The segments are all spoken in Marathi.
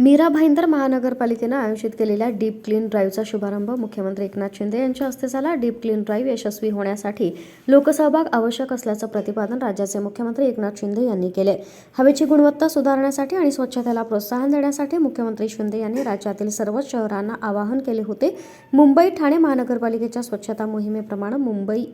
मीरा भाईंदर महानगरपालिकेनं आयोजित केलेल्या डीप क्लीन ड्राईव्हचा शुभारंभ मुख्यमंत्री एकनाथ शिंदे यांच्या हस्ते झाला. डीप क्लीन ड्राईव्ह यशस्वी होण्यासाठी लोकसहभाग आवश्यक असल्याचं प्रतिपादन राज्याचे मुख्यमंत्री एकनाथ शिंदे यांनी केले. हवेची गुणवत्ता सुधारण्यासाठी आणि स्वच्छतेला प्रोत्साहन देण्यासाठी मुख्यमंत्री शिंदे यांनी राज्यातील सर्वच शहरांना आवाहन केले होते. मुंबई ठाणे महानगरपालिकेच्या स्वच्छता मोहिमेप्रमाणे मुंबई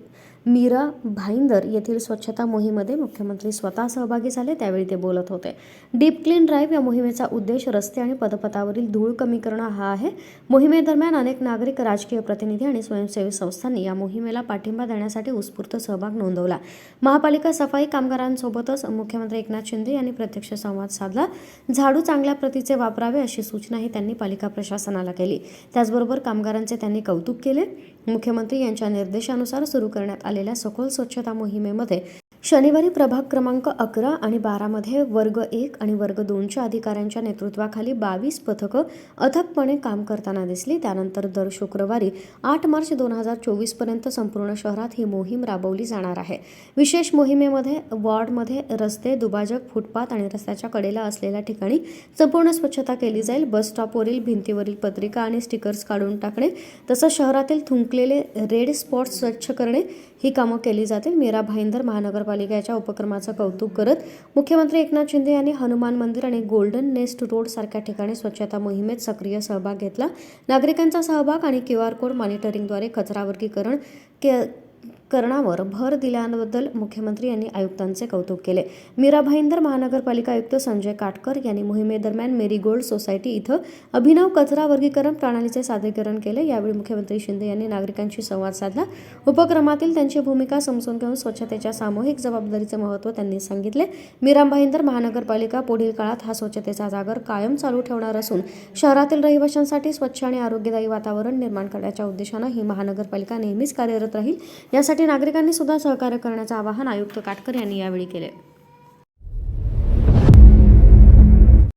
मीरा भाईंदर येथील स्वच्छता मोहिमेमध्ये मुख्यमंत्री स्वतः सहभागी झाले त्यावेळी ते बोलत होते. डीप क्लीन ड्राईव्ह या मोहिमेचा उद्देश रस्ते आणि पदपथावरील धूळ कमी करणं हा आहे. मोहिमेदरम्यान अनेक नागरिक राजकीय प्रतिनिधी आणि स्वयंसेवी संस्थांनी या मोहिमेला पाठिंबा देण्यासाठी उत्स्फूर्त सहभाग नोंदवला. महापालिका सफाई कामगारांसोबतच मुख्यमंत्री एकनाथ शिंदे यांनी प्रत्यक्ष संवाद साधला. झाडू चांगल्या प्रतीचे वापरावे अशी सूचनाही त्यांनी पालिका प्रशासनाला केली. त्याचबरोबर कामगारांचे त्यांनी कौतुक केले. मुख्यमंत्री यांच्या निर्देशानुसार सुरू करण्यात आले आलेल्या सखोल स्वच्छता मोहिमेमध्ये शनिवारी प्रभाग क्रमांक अकरा आणि बारामध्ये वर्ग एक आणि वर्ग दोनच्या अधिकाऱ्यांच्या नेतृत्वाखाली बावीस पथकं अथकपणे काम करताना दिसली. त्यानंतर दर शुक्रवारी आठ मार्च दोन हजार चोवीसपर्यंत संपूर्ण शहरात ही मोहीम राबवली जाणार आहे. विशेष मोहिमेमध्ये वॉर्डमध्ये रस्ते दुभाजक फुटपाथ आणि रस्त्याच्या कडेला असलेल्या ठिकाणी संपूर्ण स्वच्छता केली जाईल. बस स्टॉपवरील भिंतीवरील पत्रिका आणि स्टिकर्स काढून टाकणे तसंच शहरातील थुंकलेले रेड स्पॉट स्वच्छ करणे ही कामं केली जातील. मीरा भाईंदर महापालिकेच्या उपक्रमाचं कौतुक करत मुख्यमंत्री एकनाथ शिंदे यांनी हनुमान मंदिर आणि गोल्डन नेस्ट रोड सारख्या ठिकाणी स्वच्छता मोहिमेत सक्रिय सहभाग घेतला. नागरिकांचा सहभाग आणि क्यू आर कोड मॉनिटरिंगद्वारे कचरा वर्गीकरण के करणावर भर दिल्याबद्दल मुख्यमंत्री यांनी आयुक्तांचे कौतुक केले. मीरा भाईंदर महानगरपालिका आयुक्त संजय काटकर यांनी मोहिमेदरम्यान मेरीगोल्ड सोसायटी इथं अभिनव कचरा वर्गीकरण प्रणालीचे सादरीकरण केले. यावेळी मुख्यमंत्री शिंदे यांनी नागरिकांशी संवाद साधला. उपक्रमातील त्यांची भूमिका समजून घेऊन स्वच्छतेच्या सामूहिक जबाबदारीचे महत्त्व त्यांनी सांगितले. मीरा भाईंदर महानगरपालिका पुढील काळात हा स्वच्छतेचा जागर कायम चालू ठेवणार असून शहरातील रहिवाशांसाठी स्वच्छ आणि आरोग्यदायी वातावरण निर्माण करण्याच्या उद्देशानं ही महानगरपालिका नेहमीच कार्यरत राहील. यासाठी यासाठी नागरिकांनी सुद्धा सहकार्य करण्याचं आवाहन आयुक्त काटकर यांनी यावेळी केले.